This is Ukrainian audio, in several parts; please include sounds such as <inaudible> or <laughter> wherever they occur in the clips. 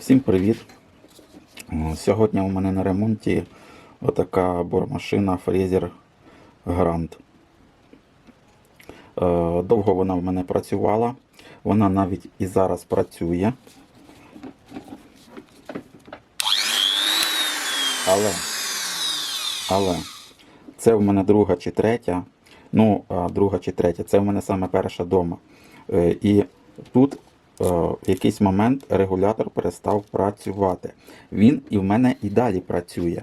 Всім привіт! Сьогодні у мене на ремонті отака бормашина фрезер Грант. Е, Довго вона в мене працювала, вона навіть і зараз працює. Але, але це в мене друга чи третя. Ну, друга чи третя, це в мене саме перша дома. Е, І тут в якийсь момент регулятор перестав працювати. Він і в мене і далі працює.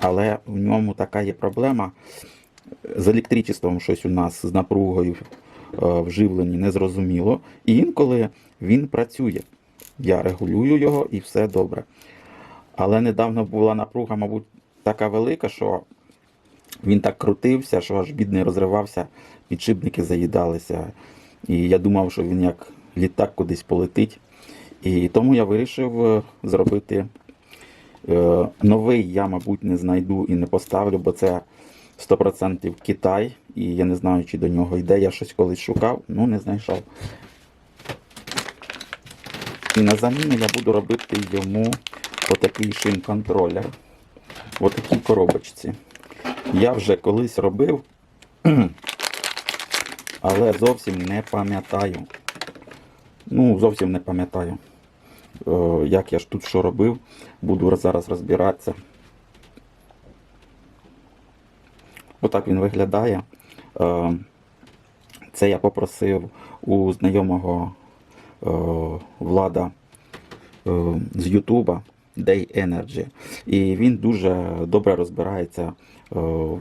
Але в ньому така є проблема. З електричеством щось у нас з напругою е, вживлені незрозуміло. І інколи він працює. Я регулюю його і все добре. Але недавно була напруга, мабуть, така велика, що він так крутився, що аж бідний розривався, підшипники заїдалися. І я думав, що він як літак кудись полетить. І тому я вирішив е, зробити е, новий, я, мабуть, не знайду і не поставлю, бо це 100% Китай. І я не знаю, чи до нього йде. Я щось колись шукав, ну не знайшов. І на заміну я буду робити йому отакий шин-контролер. В отакій коробочці. Я вже колись робив, <clears throat> але зовсім не пам'ятаю. Ну, зовсім не пам'ятаю, е, як я ж тут що робив. Буду зараз розбиратися. Отак він виглядає. Е, Це я попросив у знайомого е, влада з Ютуба Day Energy. І він дуже добре розбирається в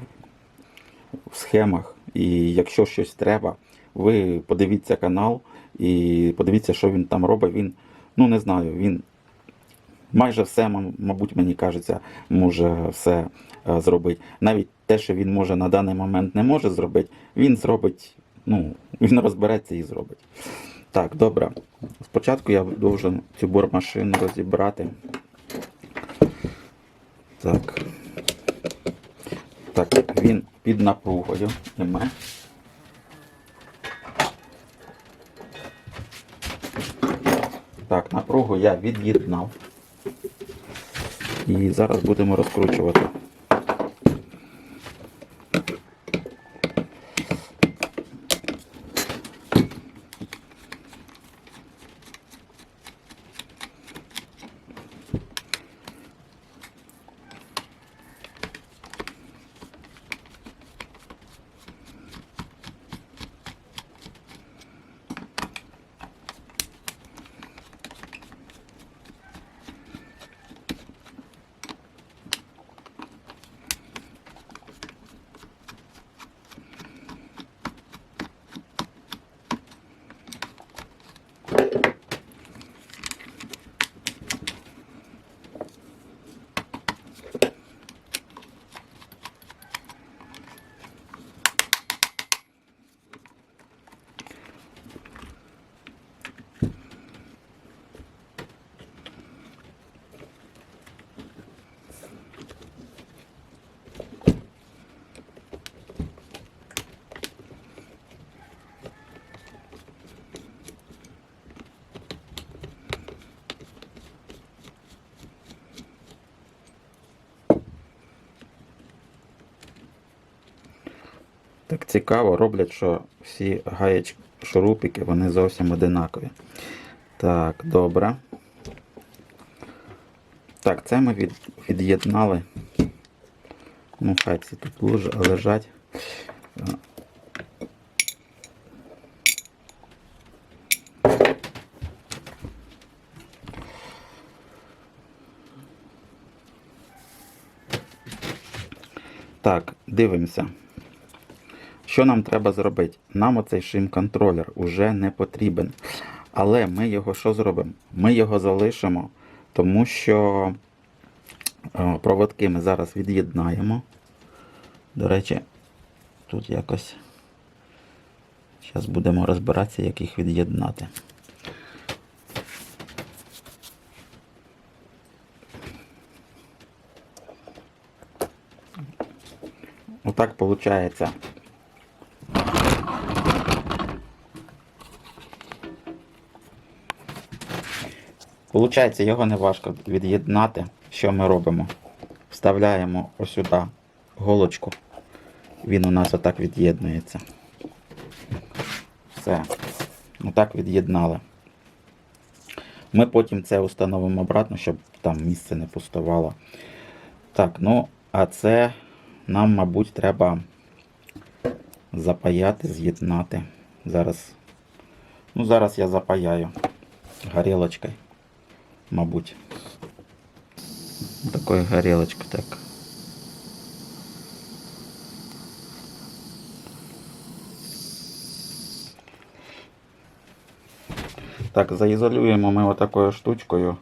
схемах. І якщо щось треба, ви подивіться канал і подивіться, що він там робить. Він, ну не знаю, він майже все, мабуть, мені кажеться, може все е, зробити. Навіть те, що він може на даний момент не може зробити, він зробить, ну, він розбереться і зробить. Так, добре. Спочатку я должен цю бормашину розібрати. Так. Так, він під напругою. Іме. Так, напругу я від'єднав. І зараз будемо розкручувати. Так цікаво, роблять, що всі гаєчки, шурупики, вони зовсім одинакові. Так, добре. Так, це ми від, від'єднали. Ну, хай ці тут леж- лежать. Так, дивимося. Що нам треба зробити? Нам оцей шим-контролер уже не потрібен. Але ми його що зробимо? Ми його залишимо, тому що е, проводки ми зараз від'єднаємо. До речі, тут якось. Зараз будемо розбиратися, як їх від'єднати. Отак виходить. Получається, його не важко від'єднати. Що ми робимо? Вставляємо ось сюди голочку. Він у нас отак від'єднується. Все. Отак від'єднали. Ми потім це установимо обратно, щоб там місце не пустувало. Так, ну, а це нам, мабуть, треба запаяти, з'єднати. Зараз. Ну, зараз я запаяю горілочкою, мабуть. Такою горілочкою, так. Так, заізолюємо ми отакою штучкою.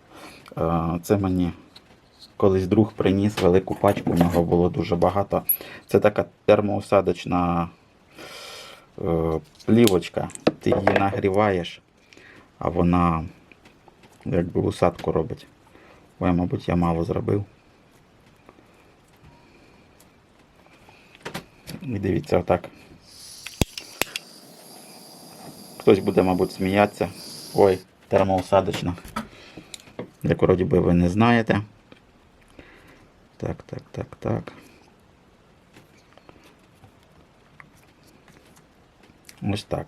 Е, Це мені колись друг приніс велику пачку, у нього було дуже багато. Це така термоусадочна е, плівочка. Ти її нагріваєш, а вона якби усадку робить. Ой, мабуть, я мало зробив. І дивіться, отак. Хтось буде, мабуть, сміятися. Ой, термоусадочна. Як вроді би ви не знаєте. Так, так, так, так. Ось так.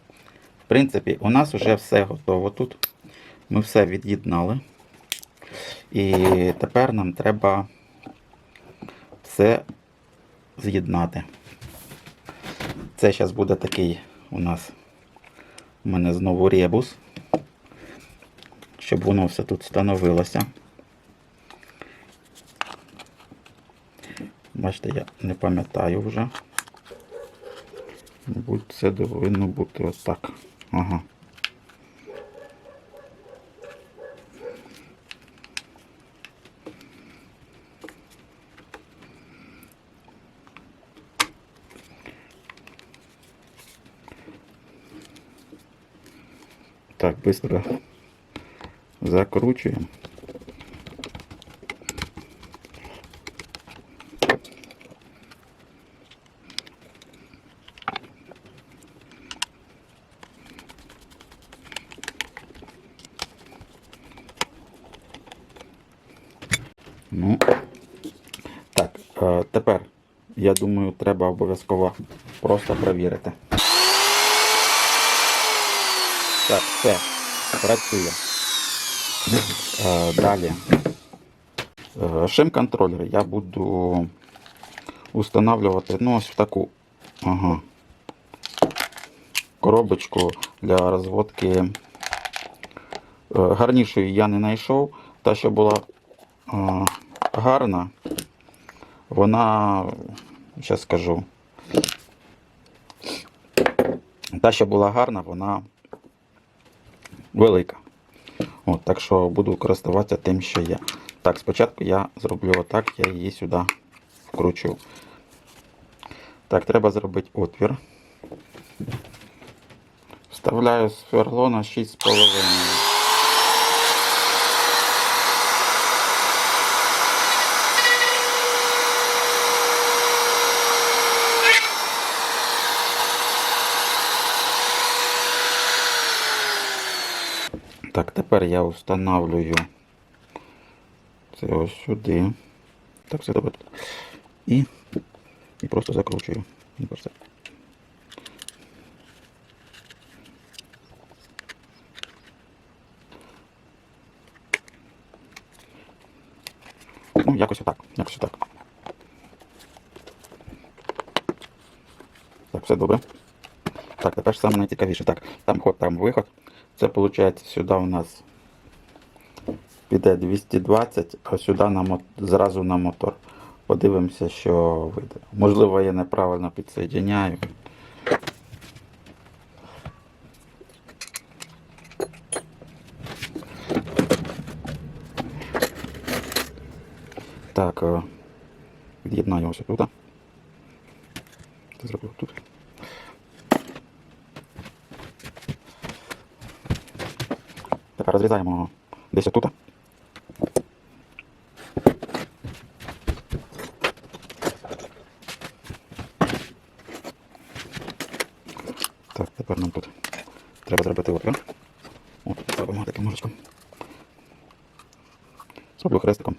В принципі, у нас вже все готово тут. Ми все від'єднали. І тепер нам треба все з'єднати. Це зараз буде такий у нас у мене знову ребус, щоб воно все тут становилося. Бачите, я не пам'ятаю вже. Мабуть, це повинно бути отак. Ага. Так, быстро закручиваем. Ну, так, е, тепер, я думаю, треба обов'язково просто перевірити. Так, все, працює. Е, Далі. Е, Шим-контролер я буду устанавливати ну, ось в таку ага, коробочку для розводки. Е, Гарнішої я не знайшов. Та, що була гарна, вона, зараз скажу. Та, що була гарна, вона велика. От, так що буду користуватися тим, що є. Так, спочатку я зроблю отак, я її сюди вкручу. Так, треба зробити отвір. Вставляю сверло на 6,5. Так, тепер я встановлюю це ось сюди. Так, все добре. І, і просто закручую. І. Ну, якось отак. Якось отак. Так, все добре. Так, тепер саме найцікавіше. Так, там ход, там виход. Це виходить сюди у нас піде 220, а сюди на зразу на мотор. Подивимося, що вийде. Можливо, я неправильно підсоєдняю. Так, е, від'єднаю ось тут. Це зроблю тут. Тепер розрізаємо десь отут. Так, тепер нам тут треба зробити отвір. От, зробимо таким ножичком. Зроблю хрестиком.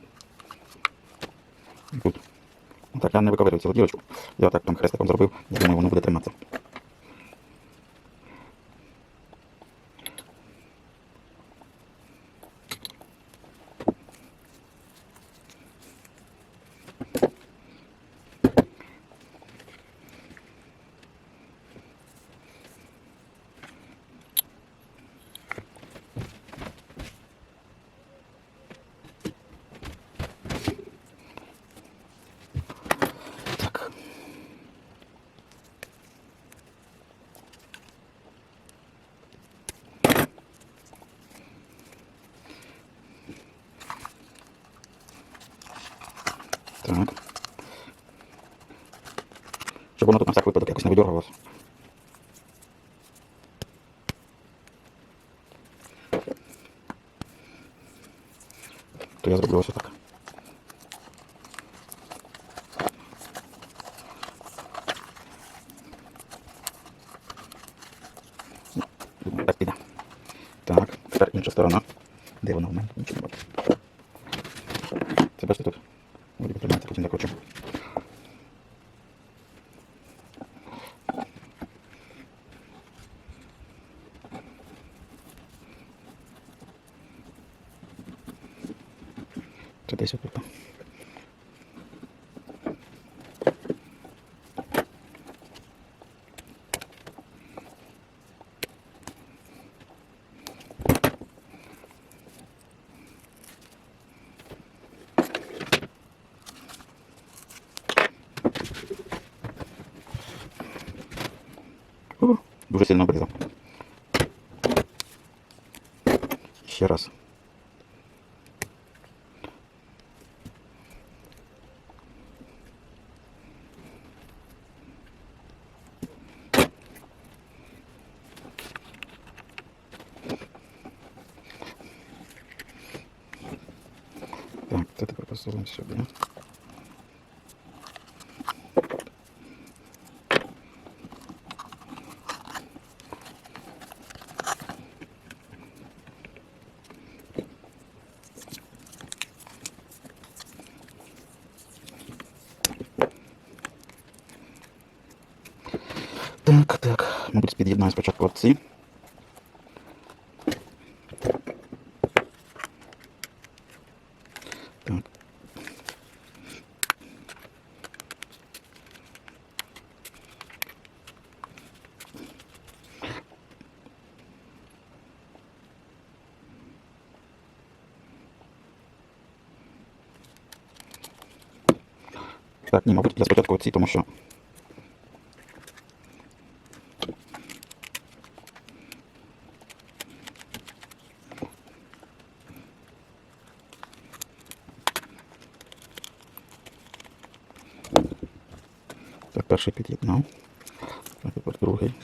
І Тут. Так, я не виковирюю цілу дірочку. Я так там хрестиком зробив. Я думаю, воно буде триматися. Так. Так. Щоб воно тут на всяк випадок якось не видергувалося. То я зроблю ось так. Так, піде. Так, тепер інша сторона. Де вона в мене? Нічого не бачу. Це бачите тут? Буде триматися, дуже сильно обрізав. Ще раз. Так, це тепер посунемо сюди. Під'єднаю спочатку оці. Так. Так, ні, мабуть, я спочатку оці, тому що Так, перший під'єднав. А тепер другий.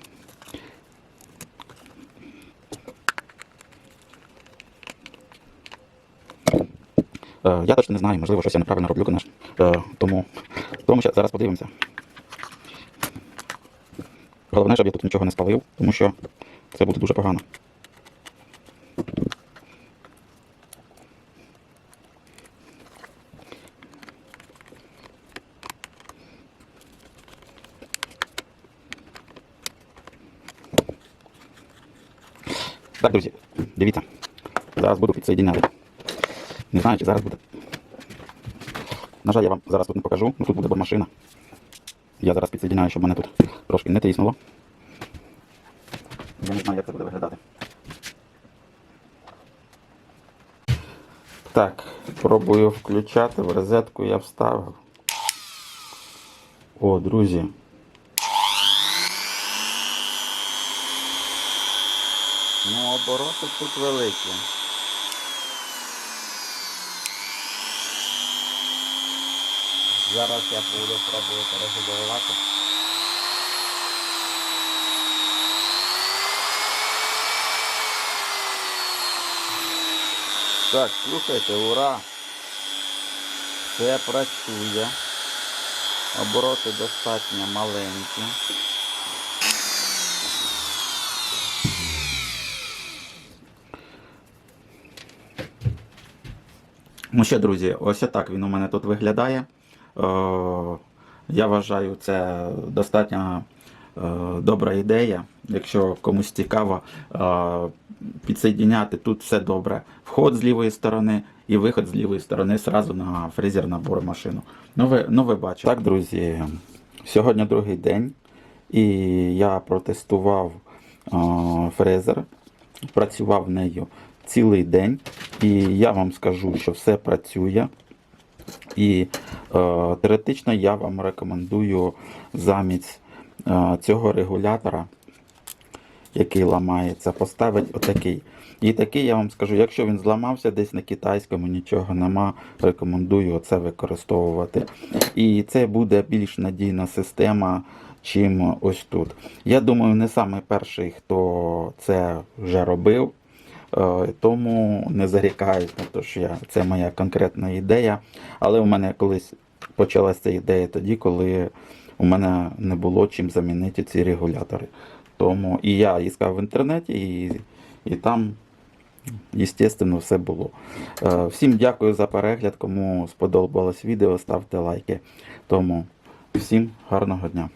Е, я точно не знаю, можливо, щось я неправильно роблю, конечно. Е, тому, тому ще зараз подивимося. Головне, щоб я тут нічого не спалив, тому що це буде дуже погано. Так, друзі, дивіться. Зараз буду підсоєдиняти. Не знаю, чи зараз буде. На жаль, я вам зараз тут не покажу. Ну, тут буде машина. Я зараз підсоєдиняю, щоб мене тут трошки не тріснуло. Я не знаю, як це буде виглядати. Так, пробую включати. В розетку я вставив. О, друзі. Ну, обороти тут великі. Зараз я буду пробувати регулювати. Так, слухайте, ура! Все працює. Обороти достатньо маленькі. Ну ще, друзі, ось так він у мене тут виглядає. Е, я вважаю, це достатньо е, добра ідея. Якщо комусь цікаво, е, підсоединяти тут все добре. Вход з лівої сторони і виход з лівої сторони зразу на фрезер на машину. Ну ви, ну ви бачите. Так, друзі, сьогодні другий день, і я протестував фрезер, працював нею цілий день, і я вам скажу, що все працює. І е, теоретично я вам рекомендую замість е, цього регулятора, який ламається, поставити отакий. І такий я вам скажу, якщо він зламався десь на китайському, нічого нема, рекомендую це використовувати. І це буде більш надійна система, чим ось тут. Я думаю, не самий перший, хто це вже робив. Е, Тому не зарікаюсь те, що я, це моя конкретна ідея. Але у мене колись почалася ідея тоді, коли у мене не було чим замінити ці регулятори. Тому і я іскав в інтернеті, і, і там, звісно, все було. Е, Всім дякую за перегляд. Кому сподобалось відео, ставте лайки. Тому всім гарного дня.